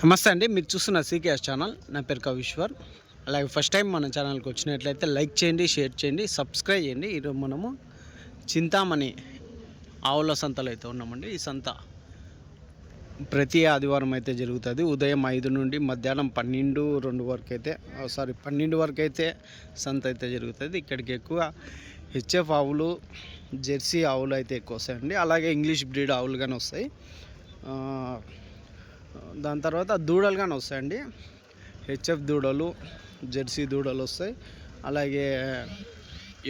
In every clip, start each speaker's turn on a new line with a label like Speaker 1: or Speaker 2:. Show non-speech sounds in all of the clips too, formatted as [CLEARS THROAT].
Speaker 1: నమస్తే అండి మీరు చూస్తున్న సీకేఎస్ ఛానల్. నా పేరు కవిశ్వర్ అలాగే ఫస్ట్ టైం మన ఛానల్కి వచ్చినట్లయితే లైక్ చేయండి షేర్ చేయండి సబ్స్క్రైబ్ చేయండి. ఈరోజు మనము చింతామణి ఆవుల సంతలో అయితే ఉన్నామండి. ఈ సంత ప్రతి ఆదివారం అయితే జరుగుతుంది. ఉదయం ఐదు నుండి మధ్యాహ్నం పన్నెండు రెండు వరకు అయితే సారీ పన్నెండు వరకు అయితే సంత అయితే జరుగుతుంది. ఇక్కడికి ఎక్కువ హెచ్ఎఫ్ ఆవులు జెర్సీ ఆవులు అయితే ఎక్కువ వస్తాయండి. అలాగే ఇంగ్లీష్ బ్రీడ్ ఆవులు కానీ వస్తాయి. దాని తర్వాత దూడలు కానీ వస్తాయండి. హెచ్ఎఫ్ దూడలు జెర్సీ దూడలు వస్తాయి. అలాగే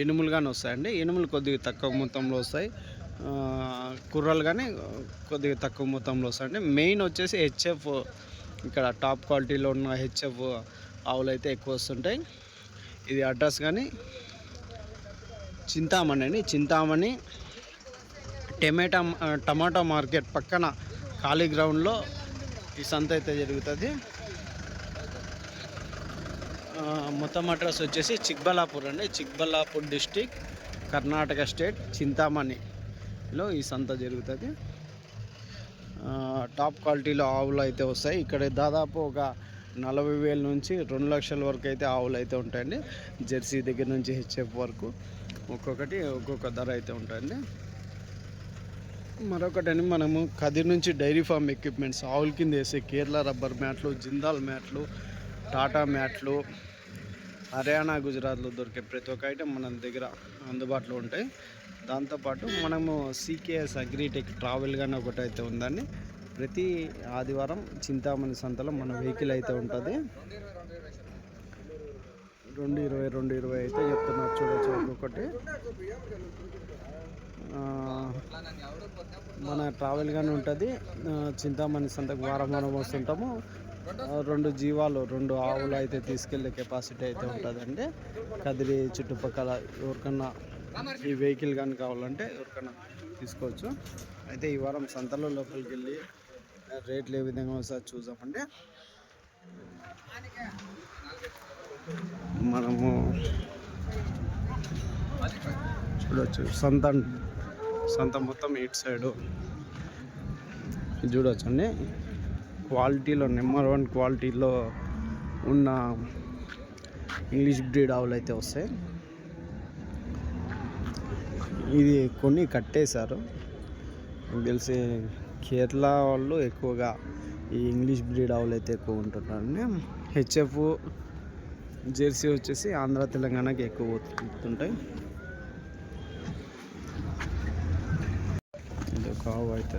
Speaker 1: ఎనుములు కానీ వస్తాయండి. ఎనుములు కొద్దిగా తక్కువ మొత్తంలో వస్తాయి. కుర్రలు కానీ కొద్దిగా తక్కువ మొత్తంలో వస్తాయండి. మెయిన్ వచ్చేసి హెచ్ఎఫ్ ఇక్కడ టాప్ క్వాలిటీలో ఉన్న హెచ్ఎఫ్ ఆవులు అయితే ఎక్కువ వస్తుంటాయి. ఇది అడ్రస్ కానీ చింతామణి అండి. చింతామణి టమాటా టమాటా మార్కెట్ పక్కన ఖాళీ గ్రౌండ్లో ఈ సంత అయితే జరుగుతుంది. మొత్తం అడ్రస్ వచ్చేసి చిక్బల్లాపూర్ అండి. చిక్బల్లాపూర్ డిస్టిక్ కర్ణాటక స్టేట్ చింతామణిలో ఈ సంత జరుగుతుంది. టాప్ క్వాలిటీలో ఆవులు అయితే వస్తాయి. ఇక్కడ దాదాపు ఒక నలభై వేల నుంచి రెండు లక్షల వరకు అయితే ఆవులు అయితే ఉంటాయండి. జెర్సీ దగ్గర నుంచి హెచ్ఎఫ్ వరకు ఒక్కొక్కటి ఒక్కొక్క ధర అయితే ఉంటాయండి మరొకటని మనము కదిర్ నుంచి డైరీ ఫామ్ ఎక్విప్మెంట్స్ ఆవుల కింద వేసే కేరళ రబ్బర్ మ్యాట్లు జిందాల్ మ్యాట్లు టాటా మ్యాట్లు హర్యానా గుజరాత్లో దొరికే ప్రతి ఒక్క ఐటెం మన దగ్గర అందుబాటులో ఉంటాయి. దాంతోపాటు మనము సీకేఎస్ అగ్రిటెక్ ట్రావెల్ కానీ ఒకటి అయితే ఉందండి. ప్రతి ఆదివారం చింతామణి సంతలో మన వెహికల్ అయితే ఉంటుంది. రెండు ఇరవై రెండు ఇరవై అయితే చెప్తున్నారు. చూడొచ్చు ఒక్కొక్కటి. మన ట్రావెల్ కానీ ఉంటుంది. చింతామణి సంతకు వారం వారం వస్తుంటాము. రెండు జీవాలు రెండు ఆవులు అయితే తీసుకెళ్ళే కెపాసిటీ అయితే ఉంటుందండి. కదిరి చుట్టుపక్కల ఎవరికన్నా ఈ వెహికల్ కానీ కావాలంటే ఎవరికన్నా తీసుకోవచ్చు. అయితే ఈ వారం సంతలో లోపలికి వెళ్ళి రేట్లు ఏ విధంగా వస్తాయో చూసామండి మనము చూడవచ్చు సంత సంత మొత్తం ఇటు సైడు చూడొచ్చండి. క్వాలిటీలో నెంబర్ వన్ క్వాలిటీలో ఉన్న ఇంగ్లీష్ బ్రీడ్ ఆవులు అయితే వస్తాయి. ఇది కొన్ని కట్టేశారు. తెలిసి కేరళ వాళ్ళు ఎక్కువగా ఈ ఇంగ్లీష్ బ్రీడ్ ఆవులు అయితే ఎక్కువ ఉంటున్నారండి హెచ్ఎఫ్ జెర్సీ వచ్చేసి ఆంధ్ర తెలంగాణకి ఎక్కువ పోతుంటాయి ఆవు అయితే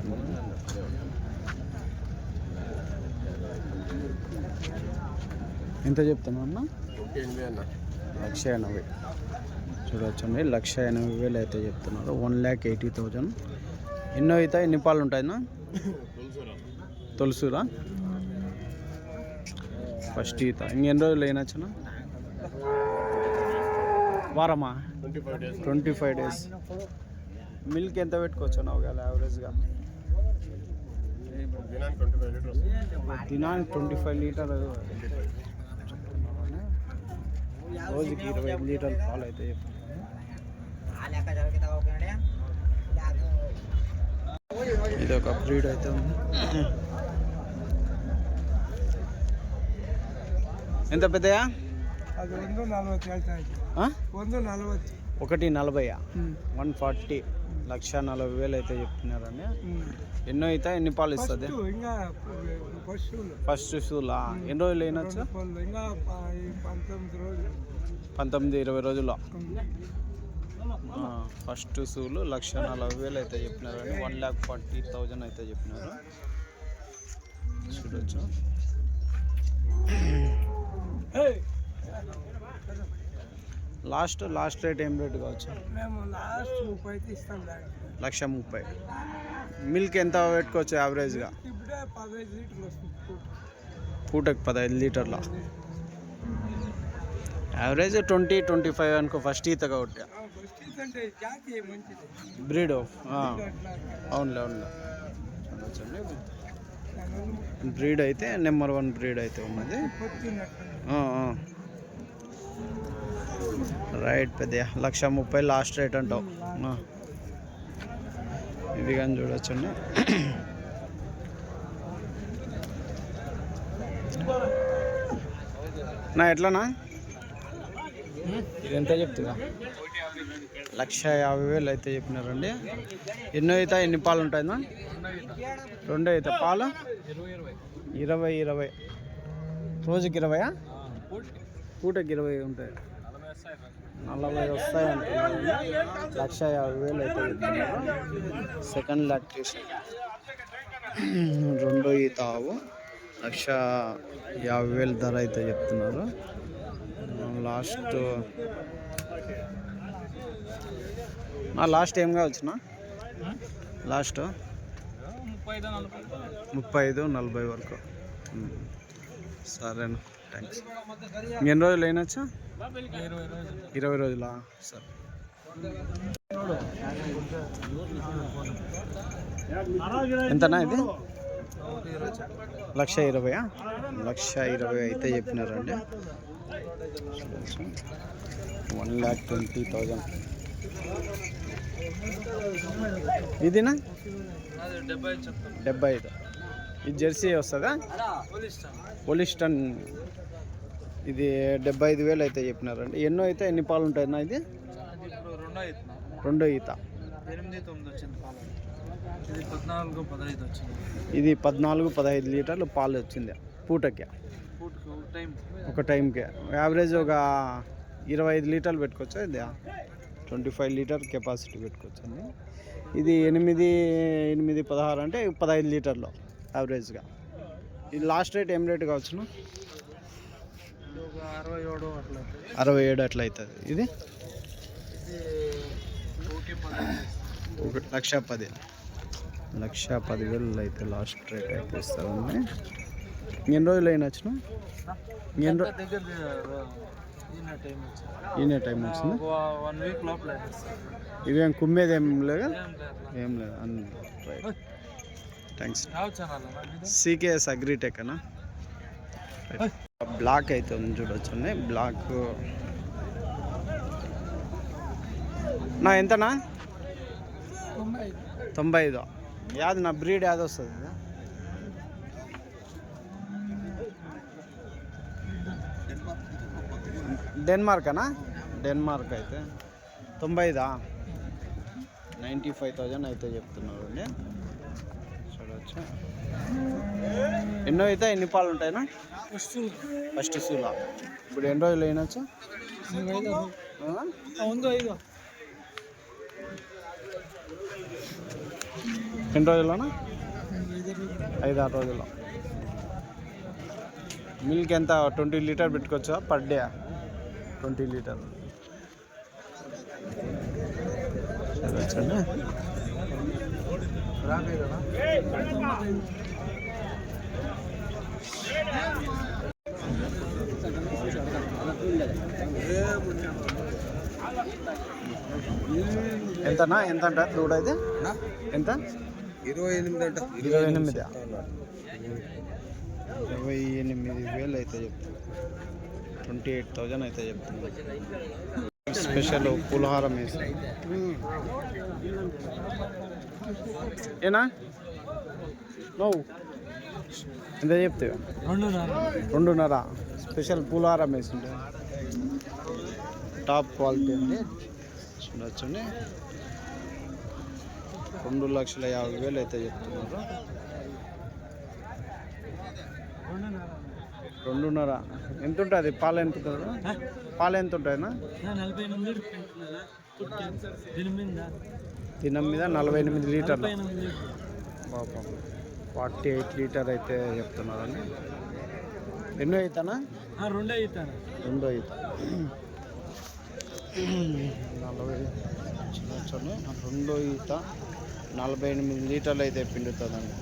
Speaker 1: ఎంత చెప్తున్నా అన్న లక్ష ఎనభై. చూడొచ్చండి లక్ష ఎనభై వేలు అయితే చెప్తున్నారు. వన్ ల్యాక్ ఎయిటీ థౌజండ్ ఎన్నో అయితే ఎన్ని పాలు ఉంటాయినా తొలుసురా. ఫస్ట్ ఈత. ఇంకెన్ని రోజులు అయినచ్చున? వారమా? ట్వంటీ ఫైవ్ డేస్ మిల్క్ ఎంత పెట్టుకోవచ్చు నా ఒకవేళ యావరేజ్గా దినానికి ట్వంటీ ఫైవ్ లీటర్ రోజుకి ఇరవై ఐదు లీటర్ల పాలు అయితే ఇది ఒక బ్రీడ్ అయితే ఉంది ఎంత పెద్దయా
Speaker 2: ಅದು ಒಂದು ನಲ್ವತ್ತು ಹೇಳ್ತಾ ಇದ್ದೆ
Speaker 1: ఆ?
Speaker 2: ಒಂದು ನಲ್ವತ್ತು
Speaker 1: ఒకటి నలభై వన్ ఫార్టీ. లక్ష నలభై వేలు అయితే చెప్తున్నారని ఎన్నో అయితే ఎన్ని పాలు ఇస్తుంది? ఫస్ట్ షూలా. ఎన్ని రోజులు అయినచ్చు
Speaker 2: పంతొమ్మిది
Speaker 1: ఇరవై రోజుల్లో ఫస్ట్ షూలు లక్ష నలభై వేలు అయితే చెప్పినారని వన్ ల్యాక్ ఫార్టీ థౌజండ్ అయితే చెప్పినారు. చూడొచ్చు. లాస్ట్ లాస్ట్ రేట్ ఏం రేట్ కావచ్చు?
Speaker 2: మేము లాస్ట్ ముప్పై ఇస్తాం
Speaker 1: లక్ష ముప్పై. మిల్క్ ఎంత పెట్టుకోవచ్చు యావరేజ్గా. పూటకి పదహైదు లీటర్ల. యావరేజ్ ట్వంటీ ట్వంటీ ఫైవ్ అనుకో ఫస్ట్ ఈత కాబట్టి. బ్రీడ్ అవునులే అవునులే. బ్రీడ్ అయితే నెంబర్ వన్ బ్రీడ్ అయితే ఉన్నది. రైట్ పెద్ద లక్ష ముప్పై లాస్ట్ రేట్ అంటావు. ఇది కానీ చూడొచ్చండి నా ఎట్లనా? ఎంత చెప్తుందా లక్ష యాభై వేలు అయితే చెప్పినారండి. ఎన్నో అయితే ఎన్ని పాలు ఉంటాయి రెండో అయితే పాలు? ఇరవై ఇరవై. రోజుకి ఇరవయా? పూటకి ఇరవై ఉంటాయి. నలభై వస్తాయి లక్ష యాభై వేలు అయితే చెప్తున్నారు సెకండ్ లాక్టేషన్ రెండో ఈ తావు. లక్ష యాభై వేలు ధర అయితే చెప్తున్నారు. లాస్ట్. నా లాస్ట్ ఏం కావచ్చునా లాస్ట్. ముప్పై ఐదు నలభై వరకు. సరేనా. థ్యాంక్స్ ఎన్ని రోజులు అయినచ్చా? ఇరవై రోజులా? సరే. ఎంతనా ఇది? లక్ష ఇరవయా లక్ష ఇరవై అయితే చెప్పినారండి. One lakh twenty thousand. ఇదినా? డెబ్బై ఐదు. ఇది జెర్సీ వస్తుందా? పోలిస్టన్ ఇది డెబ్బై ఐదు వేలు అయితే చెప్పినారండి. ఎన్నో అయితే ఎన్ని పాలు ఉంటాయి నా ఇది?
Speaker 3: రెండో
Speaker 1: ఈత.
Speaker 3: ఇది పద్నాలుగు పదహైదు
Speaker 1: లీటర్లు పాలు వచ్చింది పూటకి.
Speaker 3: ఒక
Speaker 1: టైంకి. యావరేజ్ ఒక ఇరవై ఐదు లీటర్లు పెట్టుకోవచ్చా ఇది? ట్వంటీ ఫైవ్ లీటర్ కెపాసిటీ పెట్టుకోవచ్చు అండి. ఇది ఎనిమిది ఎనిమిది పదహారు అంటే పదహైదు లీటర్లు యావరేజ్గా. ఇది లాస్ట్ రేట్ ఏం రేట్ కావచ్చును?
Speaker 3: అరవై ఏడు అట్లా అవుతుంది.
Speaker 1: అరవై ఏడు అట్లా అవుతుంది ఇది లక్ష పది. లక్ష పదివేలు అయితే లాస్ట్ రేట్ అయితే ఇస్తారండి ఎన్ని రోజులు అయినా వచ్చిన? ఎన్ని
Speaker 3: ఈయన టైం వచ్చింది. వన్ వీక్ లోపల.
Speaker 1: ఇవేం కుమ్మేది ఏం లేదా?
Speaker 3: ఏం లేదు.
Speaker 1: అన్ని రైట్. థ్యాంక్స్? సీకేఎస్ అగ్రిటెక్ అన్న? బ్లాక్ అయితే ఉంది చూడొచ్చండి బ్లాక్. నా ఎంతనా?
Speaker 2: తొంభై ఐదు.
Speaker 1: తొంభై యాది నా బ్రీడ్ యాది వస్తుంది ఇది? డెన్మార్క్ అనా డెన్మార్క్ అయితే. తొంభై ఐదా? నైంటీ ఫైవ్ థౌజండ్ అయితే చెప్తున్నారు అండి. ఎన్నో అయితే ఎన్ని పాలు ఉంటాయినా ఫస్ట్ సూలా ఇప్పుడు ఎన్ని రోజులు
Speaker 2: అయినా
Speaker 1: ఎన్ని రోజుల్లోనా ఐదు ఆరు రోజుల్లో మిల్క్ ఎంత? ట్వంటీ లీటర్ పెట్టుకోవచ్చా? Per day twenty litre. ఎంతనా? ఎంత అంట దూడ ఇది ఎంత?
Speaker 2: ఇరవై ఎనిమిది అంట.
Speaker 1: ఇరవై ఎనిమిది. ఇరవై ఎనిమిది వేలు అయితే చెప్తుంది ట్వంటీ ఎయిట్ థౌజండ్ అయితే చెప్తుంది స్పెషల్ పులిహారం వేసి ఏనా? నువ్వు. ఎంత చెప్తావు? రెండున్నర. స్పెషల్ పులిహారం వేసి ఉంటుంది టాప్ క్వాలిటీ అండి చూడొచ్చండి. రెండు లక్షల యాభై వేలు అయితే చెప్తున్నారు. రెండున్నర. ఎంత ఉంటుంది? పాలు ఎంత ఉంటుంది పాలు ఎంత ఉంటాయినా
Speaker 3: దీని మీద
Speaker 1: నలభై ఎనిమిది లీటర్లు. పాపం ఫార్టీ ఎయిట్ లీటర్ అయితే చెప్తున్నారండి. ఎన్నో అవుతానా
Speaker 3: రెండే అవుతాను
Speaker 1: రెండో అవుతా నలభై రెండో ఈత నలభై ఎనిమిది లీటర్లు అయితే పిండుతుందండి.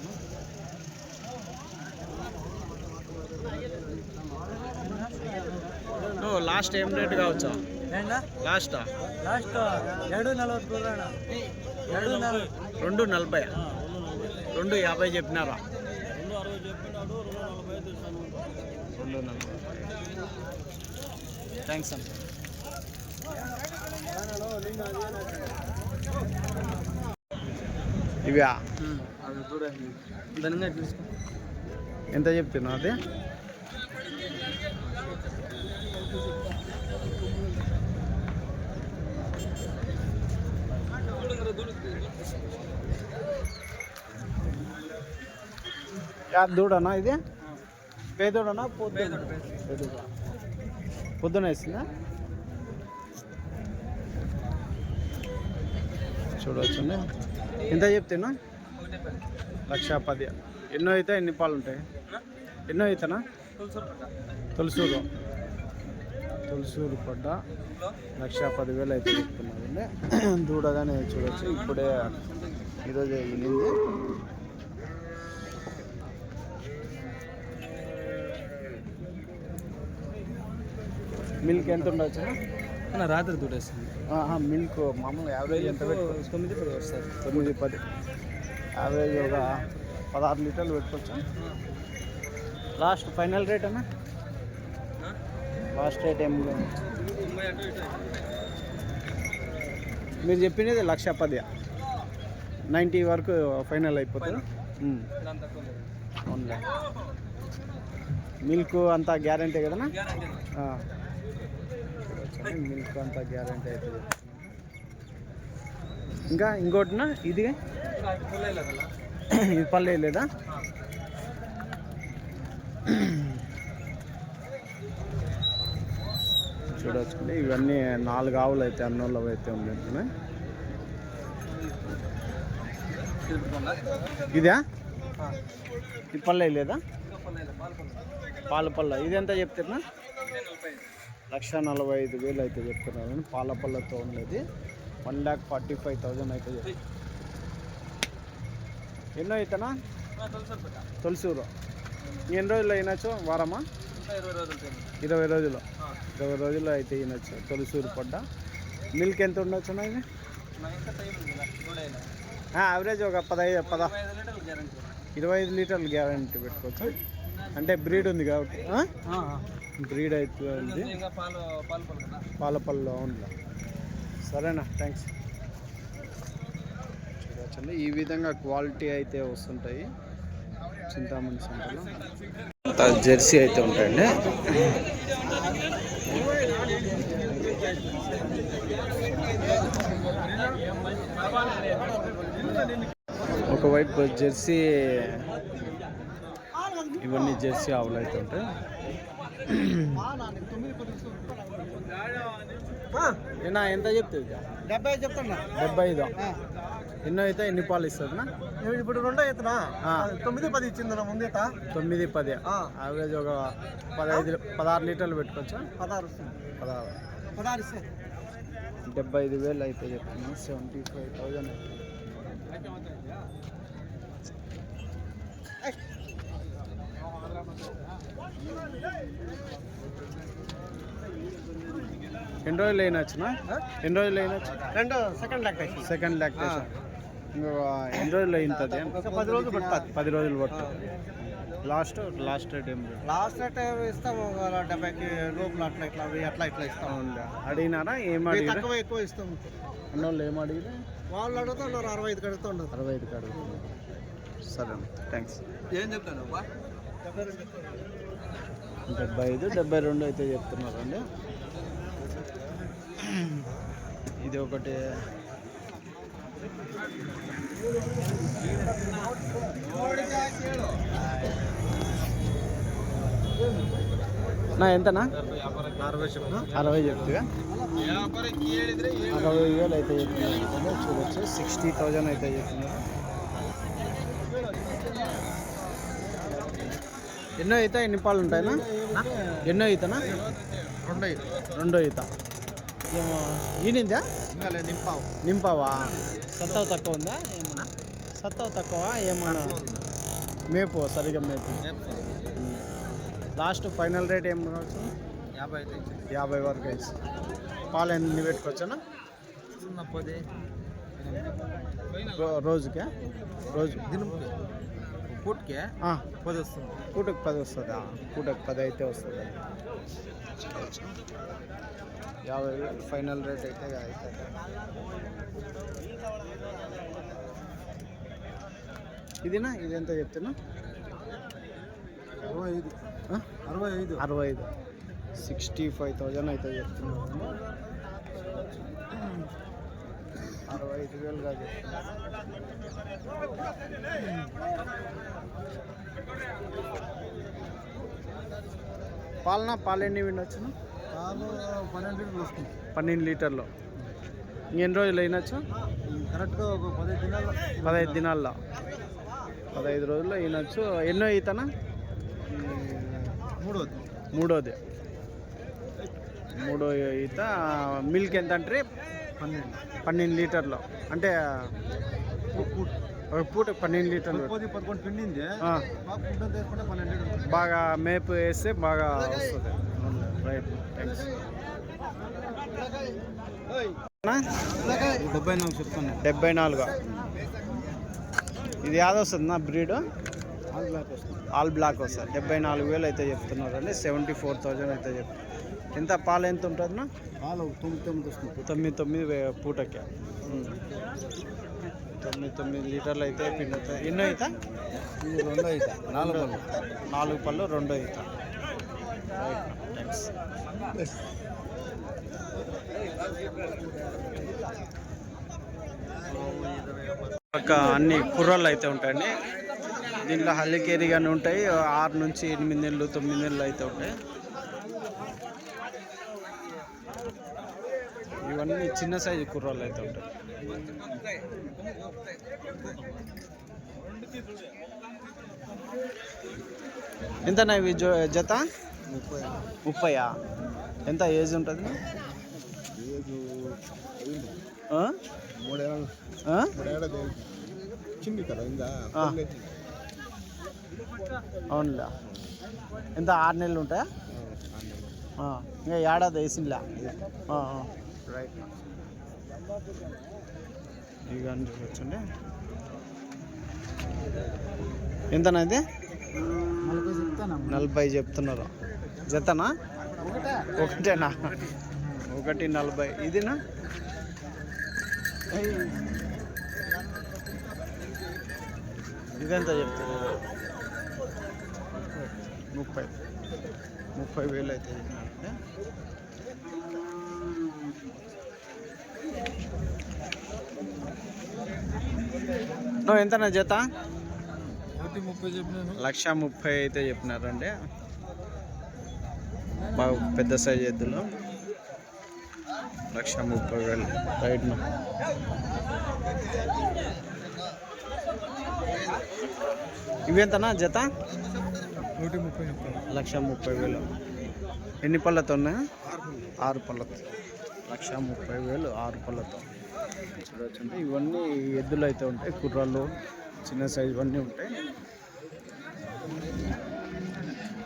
Speaker 1: లాస్ట్ ఏం రేట్ కావచ్చా? లాస్ట్
Speaker 3: లాస్ట్ ఏడు నలభై ఏడు
Speaker 1: రెండు నలభై. రెండు యాభై చెప్పినారా? రెండు నలభై థ్యాంక్స్ అన్న.
Speaker 3: ఇవ్యా
Speaker 1: ఎంత చెప్తున్నా అది? దూడనా ఇది పేదోడనా పొద్దు పొద్దున వేసిందా చూడవచ్చు ఎంత చెప్తున్నా లక్ష పది ఎన్నో అయితే ఎన్ని పాలు ఉంటాయి ఎన్నో అవుతానా తులసూరు తులసూరు పడ్డ లక్ష పదివేలు అయితే చెప్తున్నారు చెప్తున్నారండి దూడగానే [CLEARS THROAT] చూడొచ్చు. ఇప్పుడే ఈరోజు ఈనింది మిల్క్ ఎంత ఉండొచ్చు?
Speaker 3: రాత్రి దూడేస్తుంది.
Speaker 1: మిల్క్ మామూలు యావరేజ్ ఎంత పెట్టుకోవచ్చు
Speaker 3: తొమ్మిది పది వస్తుంది.
Speaker 1: తొమ్మిది పది. యావరేజ్ ఒక పదహారు లీటర్లు పెట్టుకోవచ్చా? లాస్ట్ ఫైనల్ రేట్ అన్నా? లాస్ట్ రేట్ ఏం లేదు. మీరు చెప్పినది లక్ష పది. నైంటీ వరకు ఫైనల్ అయిపోతుంది. అవునులే. మిల్క్ అంతా గ్యారంటీ కదనా? మిల్క్ అంతా గ్యారంటీ అవుతుంది ఇంకా ఇంకోటినా? ఇది? ఇది పల్లె లేదా? [CLEARS THROAT] చూడొచ్చు ఇవన్నీ నాలుగు ఆవులు అయితే అన్నోళ్ళు అయితే ఉన్నాయి. ఇదా? ఈ పల్లె లేదా? పాల పళ్ళ ఇది ఎంత చెప్తున్నా? లక్ష నలభై ఐదు వేలు అయితే చెప్తున్నారు. కానీ పాల పళ్ళతో ఉండేది one lakh forty five thousand అయితే చెప్తున్నారు. ఎన్నో అవుతానా తొలిసూరు. ఎన్ని రోజులు అయినచ్చు వారమా?
Speaker 3: ఇరవై రోజులు.
Speaker 1: ఇరవై రోజుల్లో అయితే ఈయనొచ్చు తొలిసూరు పడ్డ. మిల్క్ ఎంత ఉండొచ్చు ఇది? యావరేజ్ ఒక పదహైదు పద
Speaker 3: ఐదు
Speaker 1: ఇరవై ఐదు లీటర్లు గ్యారంటీ పెట్టుకోవచ్చు. అంటే బ్రీడ్ ఉంది కాబట్టి. బ్రీడ్ అయితే ఉంది.
Speaker 3: ఇంకా పాల
Speaker 1: పళ్ళు సరేనా థ్యాంక్స్ చూడవచ్చండి ఈ విధంగా క్వాలిటీ అయితే వస్తుంటాయి. చింతామణి సెంటర్లో జెర్సీ అయితే ఉంటాయండి ఒకవైపు జెర్సీ ఇవన్నీ జెర్సీ ఆవులు అయితే ఉంటాయి. ఎంత చెప్తుంది
Speaker 2: డెబ్బై చెప్తున్నా
Speaker 1: డెబ్బై ఐదు. ఎన్నో అయితే ఎన్ని పాలు ఇస్తుంది
Speaker 2: ఇప్పుడు రెండో ఎత్తునా?
Speaker 1: ఆ.
Speaker 2: తొమ్మిది పది ఇచ్చింది ముందేత
Speaker 1: తొమ్మిది పది. యావరేజ్ ఒక పదహైదు పదహారు లీటర్లు పెట్టుకోవచ్చా?
Speaker 2: పదహారు
Speaker 1: పదహారు.
Speaker 2: పదహారు
Speaker 1: డెబ్బై ఐదు వేలు అయితే చెప్తున్నాను సెవెంటీ ఫైవ్ థౌజండ్ ఎన్ని రోజులు అయినా వచ్చిన? ఎన్ని రోజులు అయినా
Speaker 2: రెండు సెకండ్ లాక్టేషన్.
Speaker 1: Second lactation. ఎన్ని రోజులు అయింటుంది
Speaker 2: పది రోజులు పడుతుంది.
Speaker 1: పది రోజులు పడుతుంది. లాస్ట్ లాస్ట్ రేట్ ఏం రేట్
Speaker 2: లాస్ట్ రేట్ ఇస్తాము డెబ్బైకి రూపాయలు అట్లా ఇట్లా అట్లా ఇట్లా ఇస్తాం
Speaker 1: అవునులే. అడిగినారా? ఏం
Speaker 2: తక్కువ ఎక్కువ ఇస్తాం
Speaker 1: అన్నోళ్ళు ఏం అడిగితే
Speaker 2: వాళ్ళు అడుగుతున్నారు అరవై ఐదు కడుగుతూ ఉండదు
Speaker 1: అరవై ఐదు కాడు సరే థ్యాంక్స్
Speaker 3: ఏం చెప్తాను
Speaker 1: డెబ్బై ఐదు డెబ్బై రెండు అయితే చెప్తున్నారండి. ఇది ఒకటి. నా ఎంతనా?
Speaker 2: అరవై
Speaker 1: చెప్తుగా? అరవై వేలు అయితే చెప్తున్నారు చూడొచ్చు. సిక్స్టీ థౌజండ్ అయితే చెప్తున్నారు ఎన్నో ఈత? ఎన్ని పాలు ఉంటాయినా ఎన్నో ఈతనా?
Speaker 2: రెండు
Speaker 1: రెండో ఈత. ఏమో ఈనిందా
Speaker 2: నింపావా?
Speaker 1: సత్తావు తక్కువ ఉందా? ఏమన్నా? సత్తావు తక్కువ? ఏమన్నా? మేపు సరిగా మేపు. లాస్ట్ ఫైనల్ రేట్ ఏం కావచ్చు?
Speaker 2: యాభై అయితే
Speaker 1: యాభై వరకు వేసి పాలు ఎన్ని పెట్టుకోవచ్చనా రోజుకే? రోజు.
Speaker 2: పూటకే పది వస్తుంది.
Speaker 1: పూటకు పది వస్తుందా? పూటకు పది అయితే వస్తుంది? యాభై వేలు ఫైనల్ రేట్ అయితే ఇదినా? ఇది ఎంత చెప్తున్నా?
Speaker 2: అరవై ఐదు? అరవై ఐదు.
Speaker 1: అరవై ఐదు. సిక్స్టీ ఫైవ్ థౌజండ్ అయితే చెప్తున్నారు
Speaker 2: అరవై ఐదు వేలుగా
Speaker 1: పాలన పాలు ఎన్ని వినొచ్చు
Speaker 2: పాలు పన్నెండు లీటర్లు
Speaker 1: ఎన్ని రోజులు అయినచ్చు?
Speaker 2: కరెక్ట్గా ఒక పదిహేను దినాలు
Speaker 1: పదహైదు దినాల్లో. పదహైదు రోజుల్లో అయినచ్చు. ఎన్నో ఈతనా?
Speaker 2: మూడోది.
Speaker 1: మూడోది. మూడో ఈత. మిల్క్ ఎంత అంటే
Speaker 2: పన్నెండు.
Speaker 1: పన్నెండు లీటర్లు. అంటే ఒక పూట. పన్నెండు లీటర్లు.
Speaker 2: పది పదకొండు పిండింది.
Speaker 1: బాగా మేపు వేస్తే బాగా వస్తుంది. రైట్ థ్యాంక్స్
Speaker 2: డెబ్బై నాలుగు. చెప్తాను
Speaker 1: డెబ్బై నాలుగు ఇది యాదవ్ వస్తుంది నా బ్రీడ్?
Speaker 2: ఆల్ బ్లాక్ వస్తుంది.
Speaker 1: ఆల్ బ్లాక్ వస్తుంది డెబ్బై నాలుగు వేలు అయితే చెప్తున్నారండి. సెవెంటీ ఫోర్ థౌజండ్ అయితే చెప్తారు ఎంత పాలు ఎంత ఉంటుందన్నా
Speaker 2: పాలు తొమ్మిది తొమ్మిది వస్తుంది.
Speaker 1: తొమ్మిది తొమ్మిది పూటకి. తొమ్మిది తొమ్మిది లీటర్లు అయితే పిండి ఎన్నో అవుతా
Speaker 2: రెండో అయితే నాలుగు పళ్ళు.
Speaker 1: నాలుగు పళ్ళు రెండో అవుతా థ్యాంక్స్ ఒక అన్ని కుర్రాళ్ళు అయితే ఉంటాయండి. దీంట్లో హల్లికేరి కానీ ఉంటాయి. ఆరు నుంచి ఎనిమిది నెలలు తొమ్మిది నెలలు అయితే ఉంటాయి. ఇవన్నీ చిన్న సైజు కుర్రాళ్ళు అయితే ఉంటాయి. ఎంతనా ఇవి జత? ముప్పయా ఎంత ఏజ్ ఉంటుంది. అవునులే. ఎంత? ఆరు నెలలు ఉంటాయా? ఇంకా ఏడాది వేసిందిలే. రైట్ ఇక చూడొచ్చండి. ఎంతనా ఇది?
Speaker 2: నలభై
Speaker 1: చెప్తున్నారు. జతనా?
Speaker 2: ఒకటే.
Speaker 1: ఒకటేనా? ఒకటి నలభై. ఇదినా? ఇదెంత చెప్తున్నారు ముప్పై. ముప్పై వేలు అయితే చెప్పినారంటే నువ్వు ఎంతనా జత? లక్ష ముప్పై అయితే చెప్పినారండి బాగా పెద్ద సైజ్ ఎద్దులు. లక్ష ముప్పై వేలు. రైట్ ఇవి ఎంతనా జత?
Speaker 2: ఒకటి ముప్పై.
Speaker 1: లక్ష ముప్పై వేలు. ఎన్ని పళ్ళతో ఉన్నాయా? ఆరు పళ్ళతో. లక్ష ముప్పై వేలు ఆరు పళ్ళతో. చూడొచ్చండి. ఇవన్నీ ఎద్దులు అయితే ఉంటాయి. కుర్రాళ్ళు చిన్న సైజు ఇవన్నీ ఉంటాయి.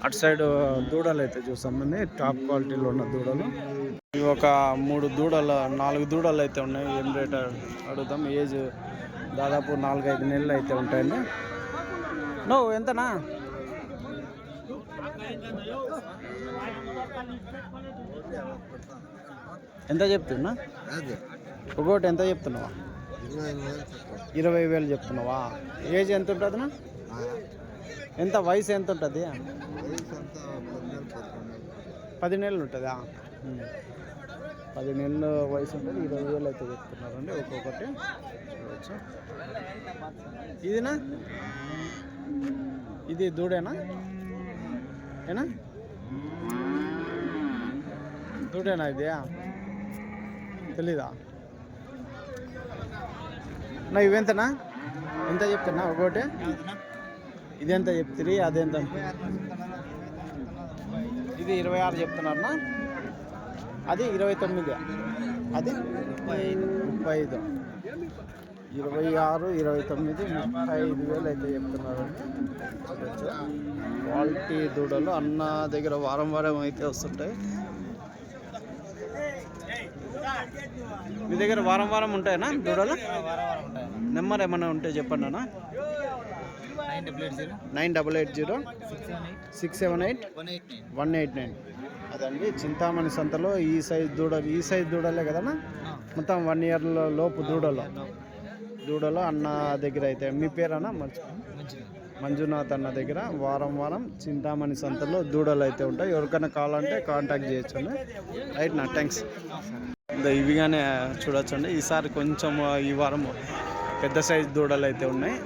Speaker 1: అటు సైడ్ దూడలు అయితే చూసామండి టాప్ క్వాలిటీలో ఉన్న దూడలు. ఇవి ఒక మూడు దూడలు నాలుగు దూడలు అయితే ఉన్నాయి. ఏం రేట్ అడుగుతాం ఏజ్ దాదాపు నాలుగైదు నెలలు అయితే ఉంటాయండి. నో ఎంతనా? ఎంత చెప్తున్నా? ఒకటి ఎంత చెప్తున్నావా?
Speaker 2: ఇరవై వేలు
Speaker 1: చెప్తున్నావా? ఏజ్ ఎంత ఉంటుందినా ఎంత వయసు ఎంత ఉంటుంది? పది నెలలు ఉంటుందా? పది నెలల వయసు ఉంటుంది ఇరవై వేలు అయితే చెప్తున్నారండి ఒక్కొక్కటి చూడవచ్చు ఇదినా? ఇది దూడేనా? ఏనా? దూడేనా ఇది? తెలీదా? నా ఇవెంతనా? ఎంత చెప్తున్నా ఒకటి ఇదెంత చెప్తిరి అదెంత? ఇది ఇరవై ఆరు చెప్తున్నారనా అది ఇరవై తొమ్మిది. అది ముప్పై ఐదు. ఇరవై ఆరు ఇరవై తొమ్మిది ముప్పై ఐదు వేలు అయితే చెప్తున్నారండి చూడొచ్చు క్వాలిటీ దూడలు అన్న దగ్గర వారం వారం అయితే వస్తుంటాయి. మీ దగ్గర వారం వారం ఉంటాయనా దూడలు? నెంబర్ ఏమైనా ఉంటే చెప్పండి అన్న
Speaker 2: nine
Speaker 1: double eight zero?
Speaker 2: Six seven eight.
Speaker 1: One eight nine. అదండి చింతామణి సంతలో ఈ సైజ్ దూడలు ఈ సైజ్ దూడలే కదన్నా? మొత్తం వన్ ఇయర్లో లోపు దూడలు. దూడలు అన్న దగ్గర అయితే. మీ పేరన్నా? మర్చిపో మంజునాథ్. అన్న దగ్గర వారం వారం చింతామణి సంతలో దూడలు అయితే ఉంటాయి. ఎవరికైనా కావాలంటే కాంటాక్ట్ చేయొచ్చు రైట్ నా థ్యాంక్స్ ఇవిగానే చూడొచ్చండి. ఈసారి కొంచెం ఈ వారం పెద్ద సైజ్ దూడలు అయితే ఉన్నాయి.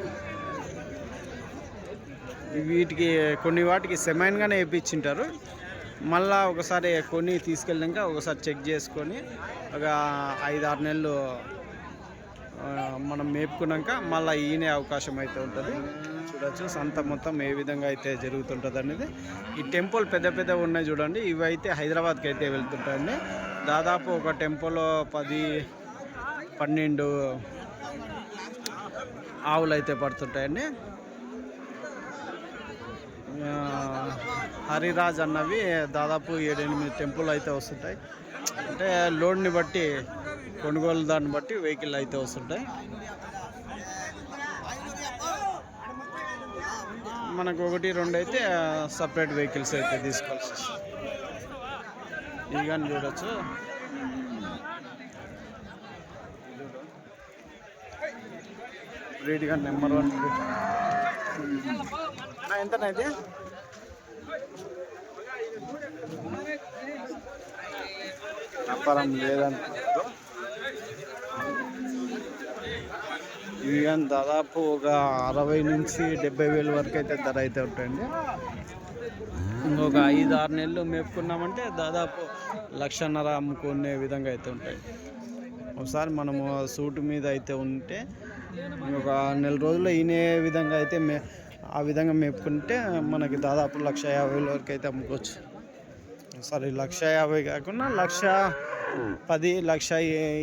Speaker 1: వీటికి కొన్ని వాటికి సెమైన్గానే వేయించింటారు మళ్ళా ఒకసారి కొని తీసుకెళ్ళాక ఒకసారి చెక్ చేసుకొని ఒక ఐదు ఆరు నెలలు మనం మేపుకున్నాక మళ్ళీ ఈనే అవకాశం అయితే ఉంటుంది. చూడొచ్చు సంత మొత్తం ఏ విధంగా అయితే జరుగుతుంటుంది అనేది. ఈ టెంపుల్ పెద్ద పెద్ద ఉన్నాయి చూడండి. ఇవి అయితే హైదరాబాద్కి అయితే వెళ్తుంటాయండి. దాదాపు ఒక టెంపుల్లో పది పన్నెండు ఆవులు అయితే పడుతుంటాయండి. హరిరాజ్ అన్నవి దాదాపు ఏడెనిమిది టెంపుల్ అయితే వస్తుంటాయి. అంటే లోడ్ని బట్టి కొనుగోలు దాన్ని బట్టి వెహికల్ అయితే వస్తుంటాయి. మనకు ఒకటి రెండు అయితే సపరేట్ వెహికల్స్ అయితే తీసుకోవాల్సి వస్తుంది. ఇవి కానీ చూడొచ్చు. రేట్ కానీ నెంబర్ వన్. ఎంతనైతే ఎంతనా వ్యాపారం ఇవి కానీ దాదాపు ఒక అరవై నుంచి డెబ్బై వేల వరకు అయితే ధర అయితే ఉంటాయండి. ఇంకొక ఐదు ఆరు నెలలు మేపుకున్నామంటే దాదాపు లక్షన్నర అమ్ముకునే విధంగా అయితే ఉంటాయి. ఒకసారి మనము సూటు మీద అయితే ఉంటే ఒక నెల రోజుల్లో ఈనే విధంగా అయితే మే ఆ విధంగా మేపుకుంటే మనకి దాదాపు లక్ష యాభై వరకు అయితే అమ్ముకోవచ్చు. సారీ లక్ష యాభై కాకుండా లక్ష పది లక్ష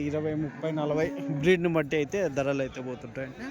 Speaker 1: ఇరవై ముప్పై నలభై బ్రీడ్ని బట్టి అయితే ధరలు అయితే పోతుంటాయండి.